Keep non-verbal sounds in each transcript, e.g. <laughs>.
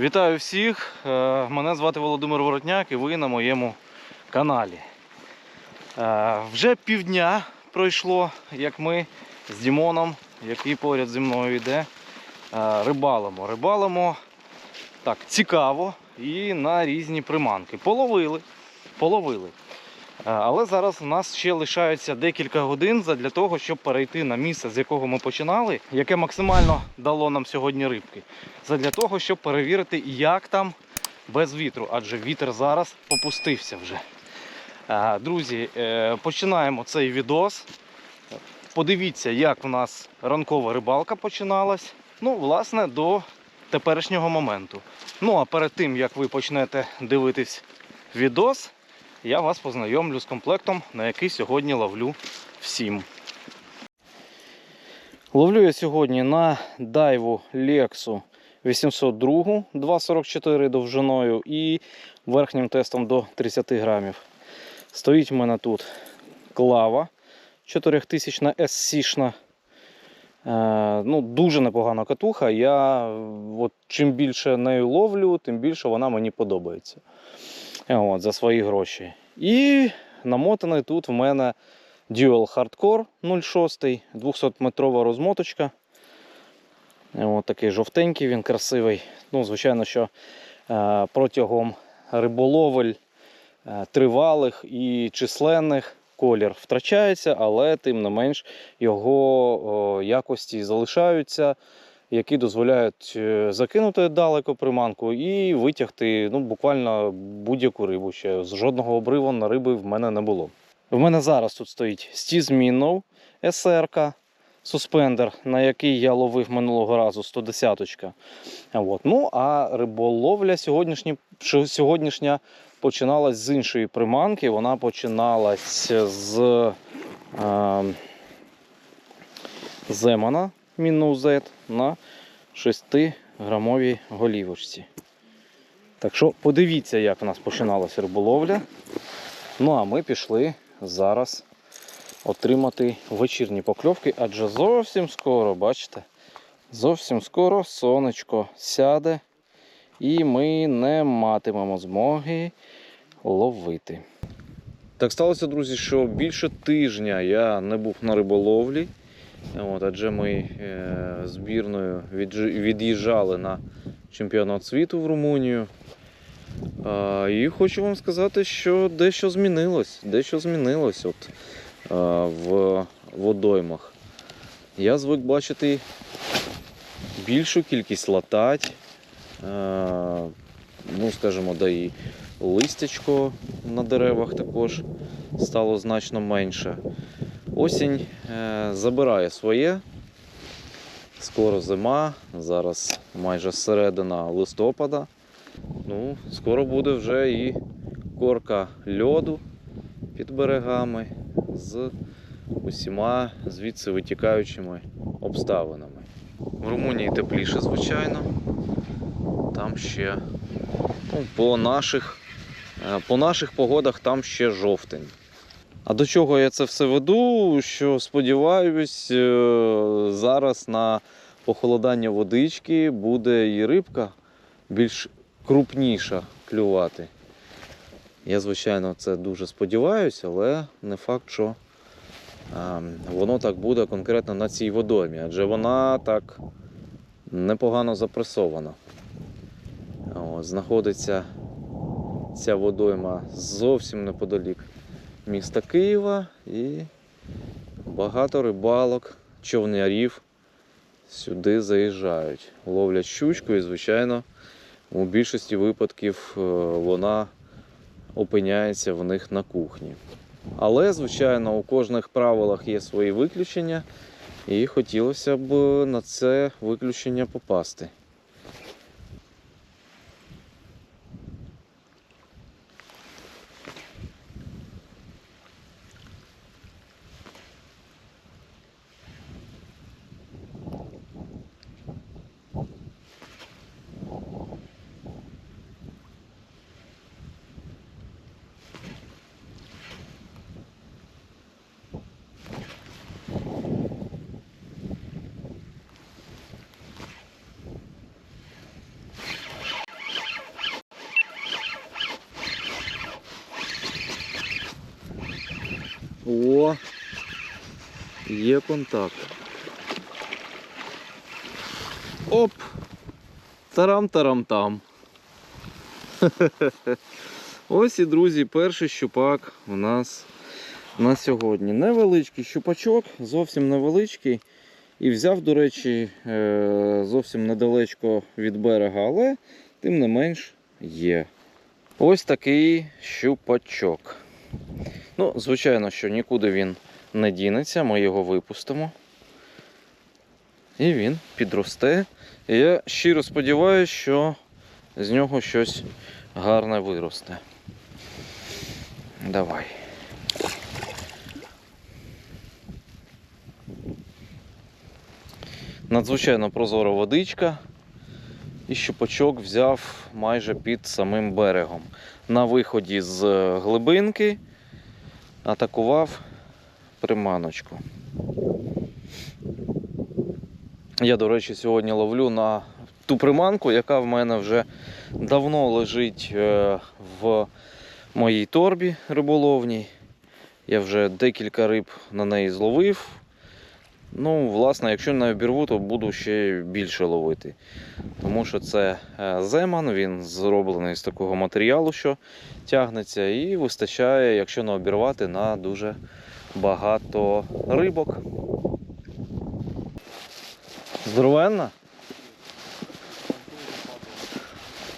Вітаю всіх! Е, Мене звати Володимир Воротняк і ви на моєму каналі. Е, Вже півдня пройшло, як ми з Дімоном, який поряд зі мною йде, е, рибалимо. Рибалимо так, цікаво і на різні приманки. Половили, половили. Е, Але зараз у нас ще лишається декілька годин для того, щоб перейти на місце, з якого ми починали, яке максимально дало нам сьогодні рибки. Для того, щоб перевірити, як там без вітру, адже вітер зараз попустився вже. Е, Друзі, е, починаємо цей відос. Подивіться, як у нас ранкова рибалка починалась. Ну, власне, до теперішнього моменту. Ну а перед тим, як ви почнете дивитись відос, я вас познайомлю з комплектом, на який сьогодні ловлю всім. Ловлю я сьогодні на дайву Lexus 802 2,44 довжиною і верхнім тестом до 30 грамів. Стоїть в мене тут клава 4000 SC-шна. Е, ну, дуже непогана катуха. Я от, чим більше нею ловлю, тим більше вона мені подобається. Е, От, за свої гроші. І намотаний тут в мене Dual Hardcore 06, 200-метрова розмоточка. Е, От такий жовтенький, він красивий. Ну, звичайно, що е, протягом риболовель е, тривалих і численних колір втрачається, але тим не менш його о, якості залишаються, які дозволяють е, закинути далеко приманку і витягти ну, буквально будь-яку рибу. Ще з жодного обриву на риби в мене не було. В мене зараз тут стоїть Minnow SR, суспендер, на який я ловив минулого разу 110-ка. От. Ну, а риболовля сьогоднішня, сьогоднішня починалась з іншої приманки. Вона починалась з е, Земана Minnow Z на 6-грамовій голівочці. Так що подивіться, як в нас починалася риболовля. Ну а ми пішли зараз отримати вечірні покльовки, адже зовсім скоро, бачите, зовсім скоро сонечко сяде і ми не матимемо змоги ловити. Так сталося, друзі, що більше тижня я не був на риболовлі. От, адже ми е, збірною від'їжджали на чемпіонат світу в Румунію. І хочу вам сказати, що дещо змінилось. Дещо змінилось от, в водоймах. Я звик бачити більшу кількість латать, ну, скажімо, да і листячко на деревах також стало значно менше. Осінь е, забирає своє. Скоро зима, зараз майже середина листопада. Ну, скоро буде вже і корка льоду під берегами з усіма звідси витікаючими обставинами. В Румунії тепліше, звичайно. Там ще ну, по, наших, е, по наших погодах там ще жовтень. А до чого я це все веду? Що сподіваюсь, е, зараз на похолодання водички буде і рибка більш крупніша клювати. Я, звичайно, це дуже сподіваюся, але не факт, що е, воно так буде конкретно на цій водоймі, адже вона так непогано запресована. От, знаходиться ця водойма зовсім неподалік міста Києва і багато рибалок, човнярів сюди заїжджають. Ловлять щучку і, звичайно, у більшості випадків е, вона опиняється в них на кухні. Але, звичайно, у кожних правилах є свої виключення, і хотілося б на це виключення попасти. О! Є контакт. Оп! Тарам-тарам-там. <laughs> Ось і, друзі, перший щупак у нас на сьогодні. Невеличкий щупачок, зовсім невеличкий. І взяв, до речі, е, зовсім недалечко від берега, але тим не менш є. Ось такий щупачок. Ну, звичайно, що нікуди він не дінеться, ми його випустимо. І він підросте. І я щиро сподіваюся, що з нього щось гарне виросте. Давай. Надзвичайно прозора водичка. І щупачок взяв майже під самим берегом. На виході з глибинки атакував приманочку. Я, до речі, сьогодні ловлю на ту приманку, яка в мене вже давно лежить е, в моїй торбі риболовній. Я вже декілька риб на неї зловив. Ну, власне, якщо не обірву, то буду ще більше ловити. Тому що це е, земан, він зроблений з такого матеріалу, що тягнеться, і вистачає, якщо не обірвати, на дуже багато рибок. Здоровенна?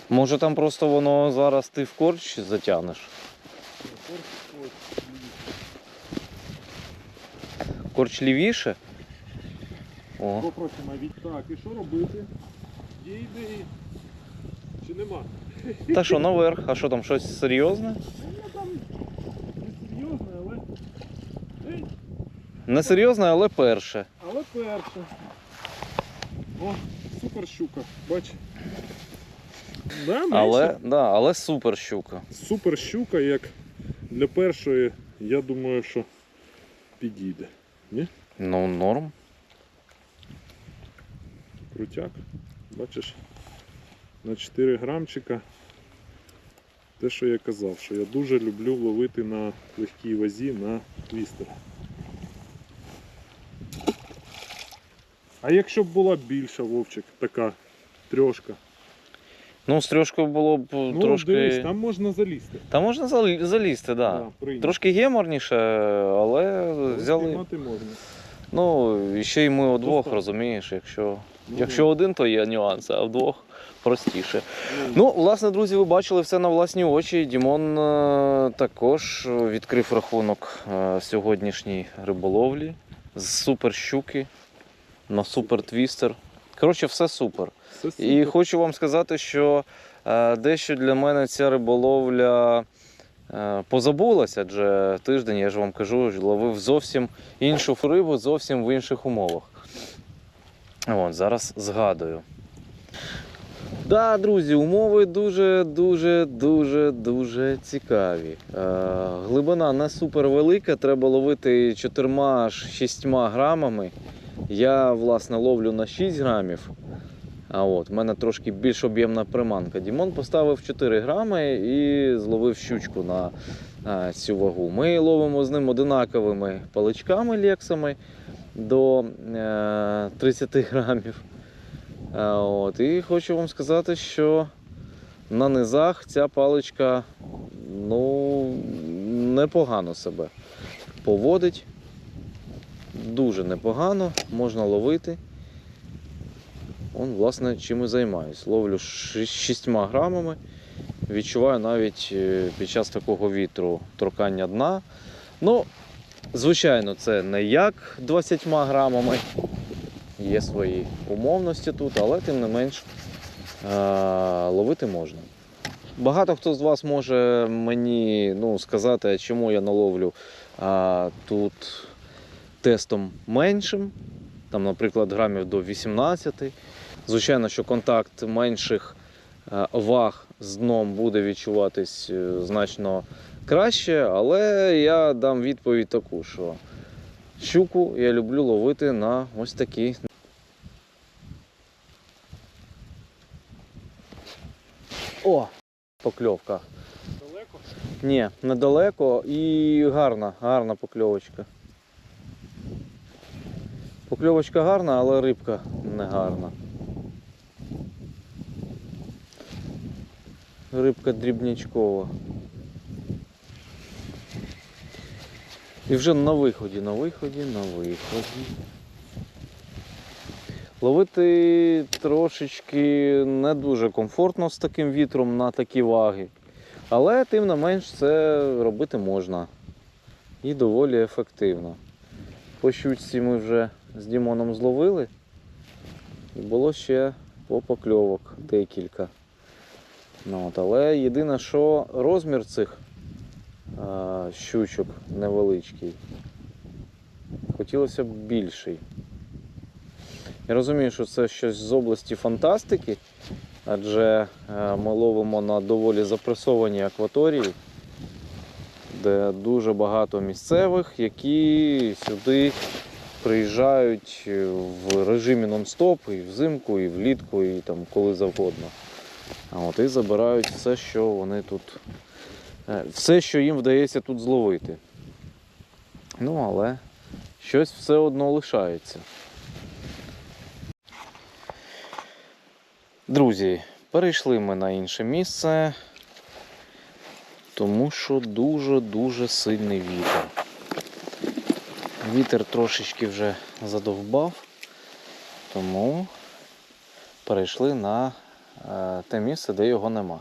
Може там просто воно зараз ти в корч затягнеш? Корч лівіше? О. Так. І що робити? Є ідеї? Чи нема? Та що, наверх? А що там щось серйозне? Ну там не серйозно, але. Ей, Не серйозне, але перше. але перше. О, супер щука, бач. Да. Але, да, але супер щука. Супер щука, як для першої, я думаю, що підійде. Ну, норм. Крутяк. Бачиш, на 4 грамчика. Те, що я казав, що я дуже люблю ловити на легкій вазі на твістер. А якщо б була більша вовчик, така трьошка. Ну, з трьошкою було б Ну, трошки. дивись, там можна залізти. Та можна залізти, так. Да. Да. Трошки геморніше, але взяли. Спіймати можна. Ну, і ще й ми удвох, Достатньо. розумієш, якщо. Ну, Якщо один, то є нюанси, а вдвох простіше. Ну, власне, друзі, ви бачили все на власні очі. Дімон е, також відкрив рахунок е, сьогоднішній риболовлі з супер щуки на супер твістер. Коротше, все супер. Все І хочу вам сказати, що е, дещо для мене ця риболовля позабулася, адже тиждень, я ж вам кажу, ловив зовсім іншу рибу, зовсім в інших умовах. От, зараз згадую. Да, друзі, умови дуже, дуже, дуже, цікаві. Е, глибина не супер велика, треба ловити 4-6 грамами. Я, власне, ловлю на 6 грамів. А от, в мене трошки більш об'ємна приманка. Дімон поставив 4 грами і зловив щучку на а, цю вагу. Ми ловимо з ним одинаковими паличками лексами до е, 30 грамів. А, от, і хочу вам сказати, що на низах ця паличка ну, непогано себе поводить. Дуже непогано, можна ловити. Он, власне, чим і займаюсь. Ловлю 6 грамами. Відчуваю навіть е, під час такого вітру торкання дна. Ну, звичайно, це не як 20 грамами. Є свої умовності тут, але тим не менш е, ловити можна. Багато хто з вас може мені ну, сказати, чому я наловлю а, тут тестом меншим, там, наприклад, грамів до 18. Звичайно, що контакт менших е, ваг з дном буде відчуватись е, значно краще, але я дам відповідь таку, що щуку я люблю ловити на ось такі. О! Покльовка. Далеко? Ні, недалеко і гарна, гарна покльовочка. Покльовочка гарна, але рибка не гарна. Рибка дрібнячкова. І вже на виході, на виході, на виході. Ловити трошечки не дуже комфортно з таким вітром на такі ваги. Але тим не менш це робити можна. І доволі ефективно. По щучці ми вже з Дімоном зловили. І було ще по покльовок декілька. Ну, от, але єдине, що розмір цих щучок невеличкий. Хотілося б більший. Я розумію, що це щось з області фантастики, адже е, ми ловимо на доволі запресованій акваторії, де дуже багато місцевих, які сюди приїжджають в режимі нон-стоп і взимку, і влітку, і там коли завгодно. От і забирають все, що вони тут, все, що їм вдається тут зловити. Ну, але щось все одно лишається. Друзі, перейшли ми на інше місце, тому що дуже-дуже сильний вітер. Вітер трошечки вже задовбав, тому перейшли на е, те місце, де його нема.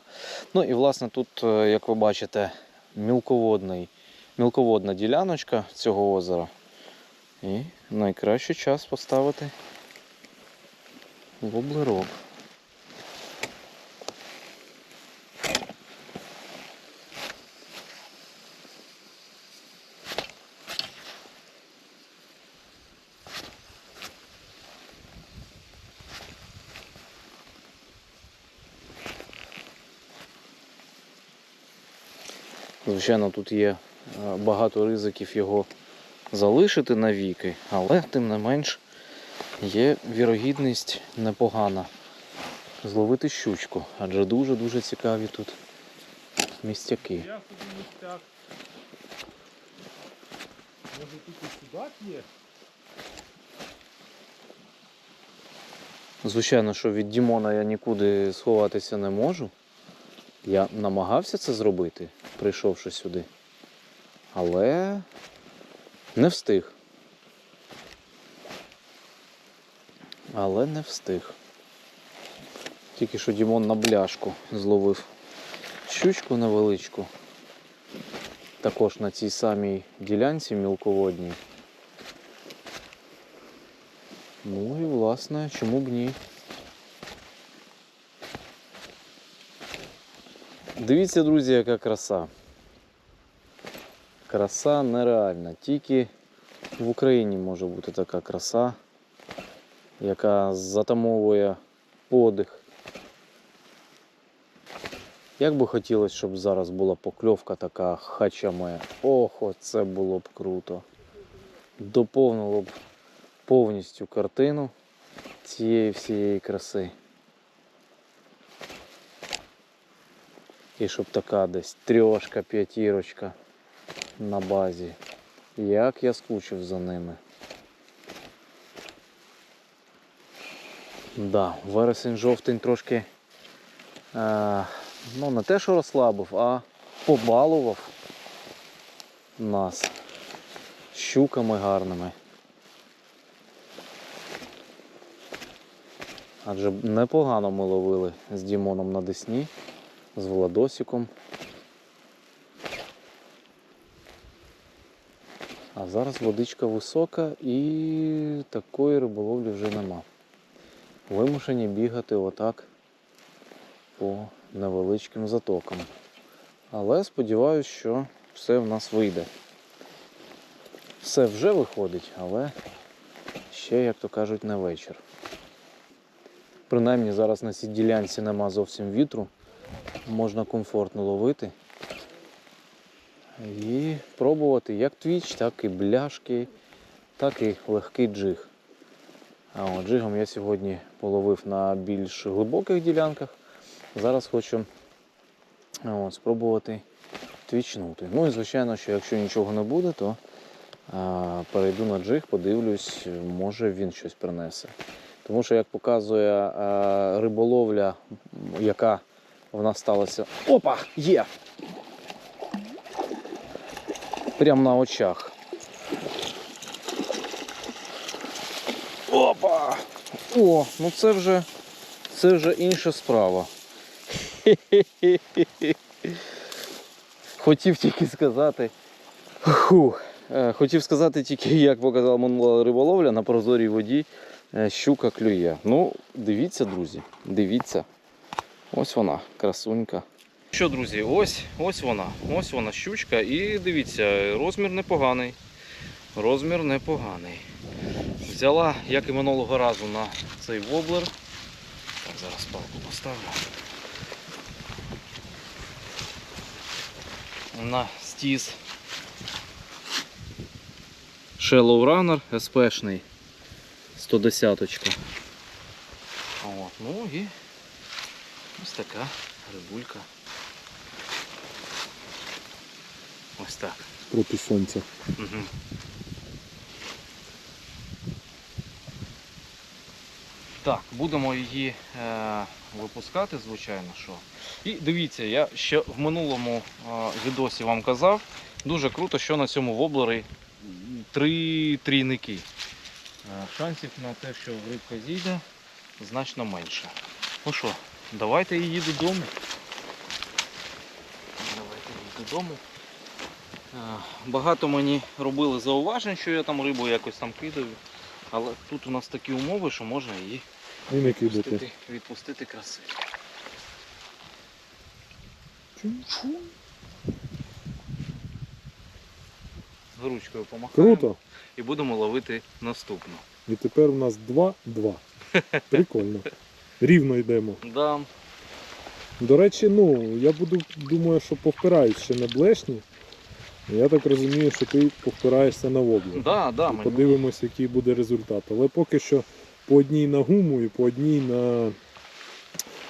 Ну і власне тут, е, як ви бачите, мілководний, мілководна діляночка цього озера. І найкращий час поставити воблерок. Звичайно, тут є е, багато ризиків його залишити навіки, але тим не менш є вірогідність непогана зловити щучку, адже дуже-дуже цікаві тут містяки. Я містяк. Може тут і судак є? Звичайно, що від Дімона я нікуди сховатися не можу. Я намагався це зробити, прийшовши сюди. Але не встиг. Але не встиг. Тільки що Дімон на бляшку зловив щучку невеличку. Також на цій самій ділянці мілководній. Ну і власне, чому б ні? Дивіться, друзі, яка краса. Краса нереальна. Тільки в Україні може бути така краса, яка затамовує подих. Як би хотілося, щоб зараз була покльовка така хачаме. Ох, це було б круто. Доповнило б повністю картину цієї всієї краси. І щоб така десь трьошка, п'ятірочка на базі. Як я скучив за ними. Да, вересень жовтень трошки е, ну не те, що розслабив, а побалував нас щуками гарними. Адже непогано ми ловили з Дімоном на Десні, з Владосиком. А зараз водичка висока і такої риболовлі вже нема. Вимушені бігати отак по невеличким затокам. Але сподіваюся, що все в нас вийде. Все вже виходить, але ще, як то кажуть, не вечір. Принаймні зараз на цій ділянці нема зовсім вітру, можна комфортно ловити і пробувати як твіч, так і бляшки, так і легкий джиг. А от джигом я сьогодні половив на більш глибоких ділянках. Зараз хочу от, спробувати твічнути. Ну і звичайно, що якщо нічого не буде, то а, перейду на джиг, подивлюсь, може він щось принесе. Тому що, як показує а, риболовля, яка в нас сталася. Опа! Є! Прямо на очах. Опа! О, ну це вже, це вже інша справа. Хотів тільки сказати. Фу, е, хотів сказати тільки, як показала минула риболовля на прозорій воді е, щука клює. Ну, дивіться, друзі, дивіться. Ось вона, красунька. Що, друзі, ось, ось вона, ось вона щучка. І дивіться, розмір непоганий. Розмір непоганий. Взяла, як і минулого разу, на цей воблер. Так, зараз палку поставлю. На стіз. Shallow Runner SP-шний. 110 -очка. От, ну і ось така рибулька. Ось так. Проти сонця. Угу. Так, будемо її е, випускати, звичайно, що. І дивіться, я ще в минулому е, відосі вам казав, дуже круто, що на цьому воблері три трійники. Е, шансів на те, що рибка зійде, значно менше. Ну що, давайте її додому. Давайте її додому. Е, Багато мені робили зауважень, що я там рибу якось там кидаю. Але тут у нас такі умови, що можна її І не відпустити, відпустити красиво. З ручкою помахаємо Круто. і будемо ловити наступну. І тепер у нас 2-2. <laughs> Прикольно. Рівно йдемо. Да. До речі, ну, я буду, думаю, що повпираюсь ще на блешні. Я так розумію, що ти повпираєшся на воблер. Да, да, мені- Подивимось, який буде результат. Але поки що по одній на гуму і по одній на,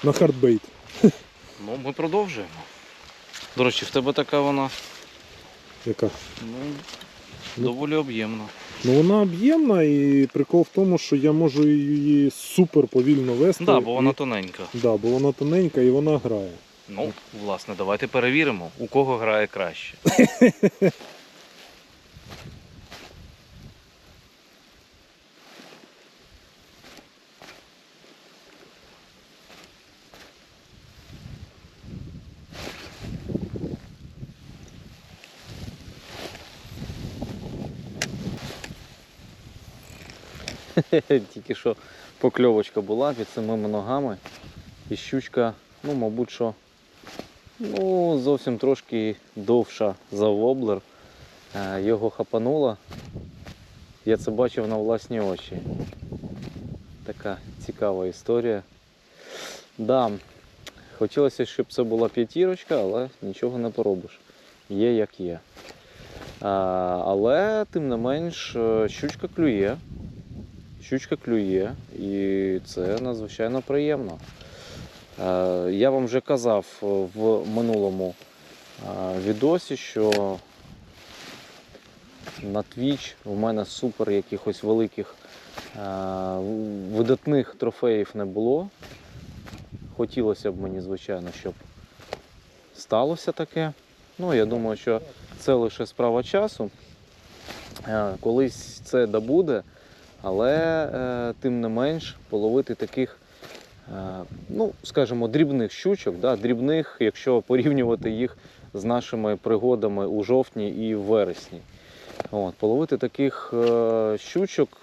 на хардбейт. <laughs> Ну, ми продовжуємо. До речі, в тебе така вона Яка? ну, Ну. доволі об'ємна. Ну вона об'ємна і прикол в тому, що я можу її супер повільно вести. Да, бо вона і... тоненька. да, бо вона тоненька і вона грає. Ну, власне, давайте перевіримо, у кого грає краще. <laughs> <laughs> Тільки що покльовочка була під самими ногами. І щучка, ну, мабуть, що ну, зовсім трошки довша за воблер. Е, Його хапануло. Я це бачив на власні очі. Така цікава історія. Да, хотілося, щоб це була п'ятірочка, але нічого не поробиш. Є як є. А, але тим не менш, е, щучка клює. Щучка клює, і це надзвичайно приємно. Е, Я вам вже казав е, в минулому е, відосі, що на Twitch у мене супер якихось великих видатних трофеїв не було. Хотілося б мені, звичайно, щоб сталося таке. Ну, я думаю, що це лише справа часу. Колись це добуде, але е, тим не менш половити таких е, ну, скажімо, дрібних щучок, да, дрібних, якщо порівнювати їх з нашими пригодами у жовтні і вересні. От, половити таких е, щучок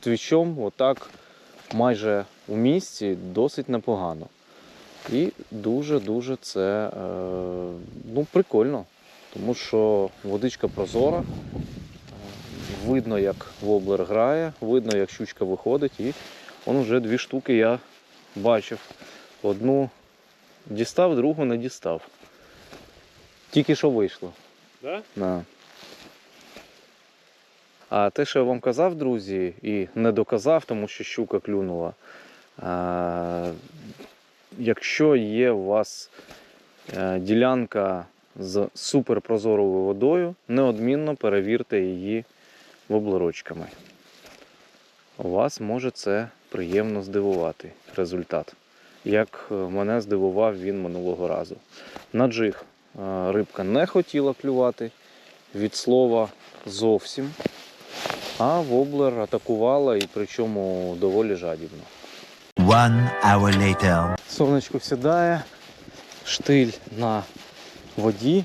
твічом, отак, майже у місці, досить непогано. І дуже-дуже це ну, прикольно, тому що водичка прозора, видно, як воблер грає, видно, як щучка виходить, і он вже дві штуки я бачив. Одну дістав, другу не дістав. Тільки що вийшло. Да? Да. А те, що я вам казав, друзі, і не доказав, тому що щука клюнула. А, якщо є у вас е, ділянка з суперпрозорою водою, неодмінно перевірте її воблерочками. Вас може це приємно здивувати результат, як е, мене здивував він минулого разу. На джиг е, рибка не хотіла клювати від слова зовсім, а воблер атакувала і причому доволі жадібно. One hour later. Сонечко сідає, штиль на воді.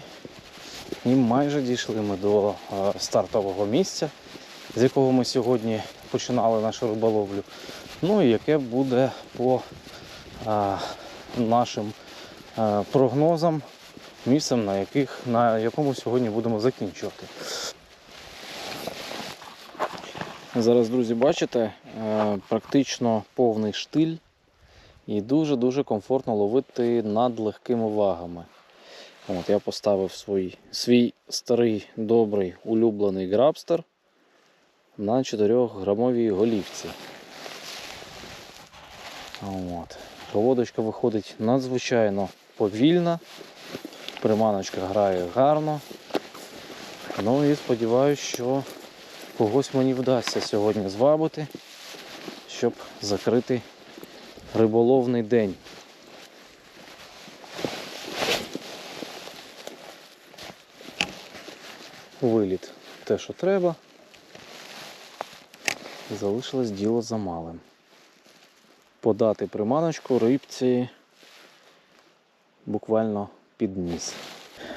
І майже дійшли ми до е, стартового місця, з якого ми сьогодні починали нашу риболовлю. Ну і яке буде по е, нашим е, прогнозам місцем, на, яких, на якому сьогодні будемо закінчувати. Зараз, друзі, бачите, практично повний штиль. І дуже-дуже комфортно ловити над легкими вагами. От я поставив свій, свій старий добрий улюблений грабстер на 4 грамовій голівці. От. Проводочка виходить надзвичайно повільна. Приманочка грає гарно. Ну і сподіваюся, що когось мені вдасться сьогодні звабити, щоб закрити риболовний день. Виліт те, що треба. Залишилось діло за малим. Подати приманочку рибці буквально під ніс.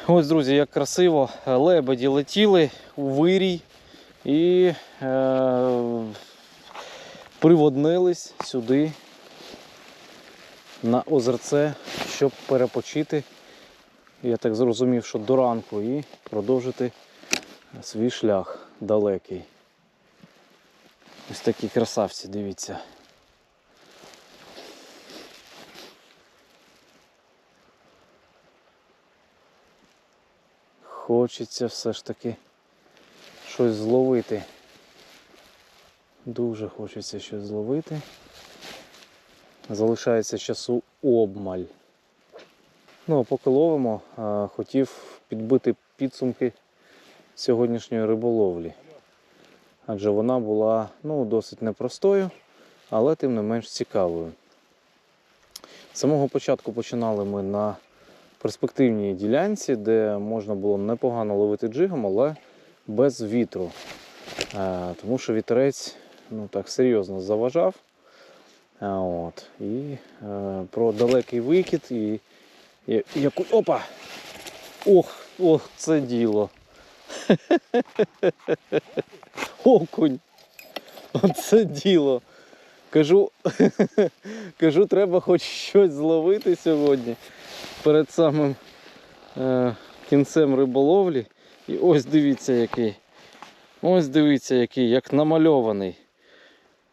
Ось, друзі, як красиво лебеді летіли у вирій і е, приводнились сюди на озерце, щоб перепочити. Я так зрозумів, що до ранку і продовжити свій шлях далекий. Ось такі красавці, дивіться. Хочеться все ж таки щось зловити. Дуже хочеться щось зловити. Залишається часу обмаль. Ну, а поки ловимо, хотів підбити підсумки сьогоднішньої риболовлі. Адже вона була ну, досить непростою, але тим не менш цікавою. З самого початку починали ми на перспективній ділянці, де можна було непогано ловити джигом, але без вітру. Е, Тому що вітерець ну, так серйозно заважав. От. І е, про далекий викид і, і яку. Опа! Ох, ох, це діло. <laughs> Окунь. Оце діло. Кажу, <laughs> кажу, треба хоч щось зловити сьогодні перед самим е, кінцем риболовлі. І ось дивіться який. Ось дивіться який, як намальований.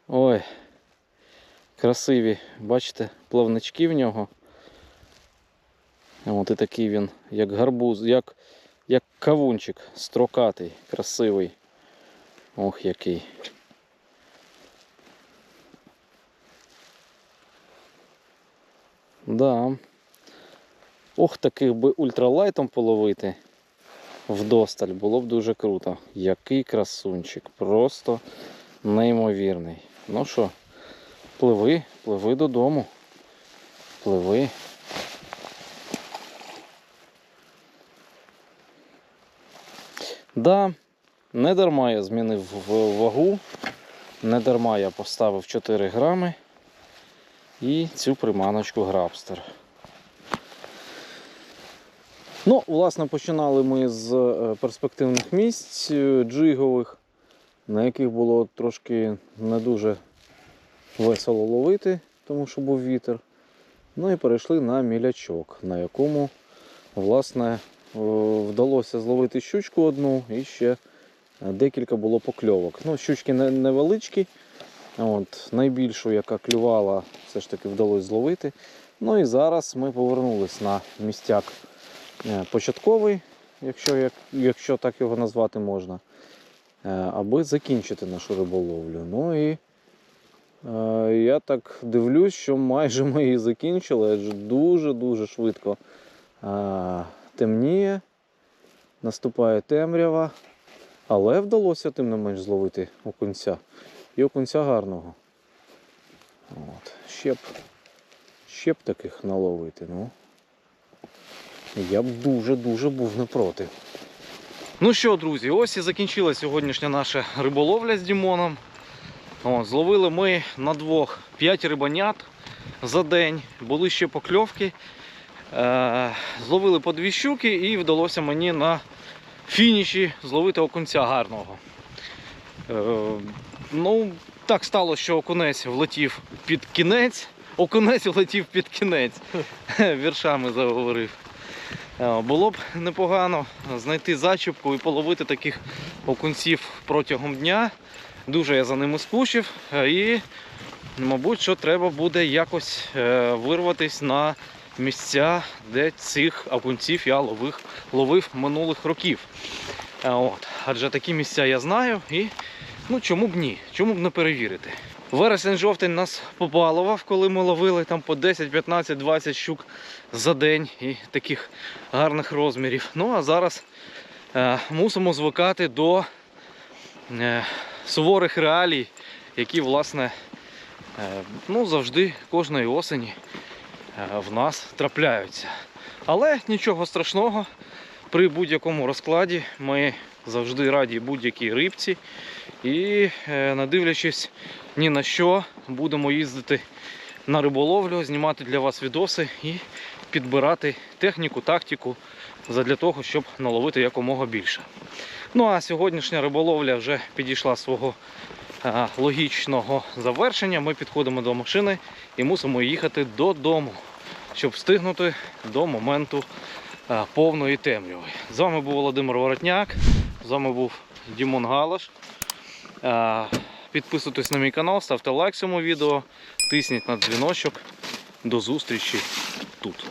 Ой. Красиві, бачите, плавнички в нього. От і такий він, як гарбуз, як, як кавунчик, строкатий, красивий. Ох, який. Да. Ох, таких би ультралайтом половити вдосталь було б дуже круто. Який красунчик, просто неймовірний. Ну що, пливи, пливи додому. Пливи. Да, не дарма я змінив вагу, не дарма я поставив 4 грами і цю приманочку грабстер. Ну, власне, починали ми з е, перспективних місць е, джигових, на яких було трошки не дуже весело ловити, тому що був вітер. Ну і перейшли на мілячок, на якому, власне, е, вдалося зловити щучку одну і ще декілька було покльовок. Ну, щучки невеличкі. От, найбільшу, яка клювала, все ж таки вдалося зловити. Ну і зараз ми повернулись на містяк е, початковий, якщо, як, якщо так його назвати можна, е, аби закінчити нашу риболовлю. Ну і е, я так дивлюсь, що майже ми її закінчили, адже дуже-дуже швидко темніє. Наступає темрява, але вдалося тим не менш зловити окунця. І окунця гарного. От. Ще б, ще б таких наловити. Ну. Я б дуже-дуже був не проти. Ну що, друзі, ось і закінчилась сьогоднішня наша риболовля з Дімоном. От, зловили ми на двох 5 рибанят за день. Були ще покльовки. Е, зловили по дві щуки і вдалося мені на фініші зловити окунця гарного. Е, ну, так стало, що окунець влетів під кінець. Окунець влетів під кінець. <laughs> Віршами заговорив. Е, Було б непогано знайти зачіпку і половити таких окунців протягом дня. Дуже я за ними скучив. е, І, мабуть, що треба буде якось вирватися на місця, де цих окунців я ловив, ловив минулих років. Е, От. Адже такі місця я знаю і ну чому б ні? Чому б не перевірити? Вересень жовтень нас побалував, коли ми ловили там по 10, 15, 20 щук за день і таких гарних розмірів. Ну а зараз е, мусимо звикати до е, суворих реалій, які, власне, е, ну, завжди кожної осені в нас трапляються. Але нічого страшного, при будь-якому розкладі ми завжди раді будь-якій рибці. І е, не дивлячись ні на що, будемо їздити на риболовлю, знімати для вас відоси і підбирати техніку, тактику для того, щоб наловити якомога більше. Ну а сьогоднішня риболовля вже підійшла свого е, логічного завершення. Ми підходимо до машини і мусимо їхати додому, щоб встигнути до моменту е, повної темряви. З вами був Володимир Воротняк, з вами був Дімон Галаш. Е, Підписуйтесь на мій канал, ставте лайк цьому відео, тисніть на дзвіночок. До зустрічі тут.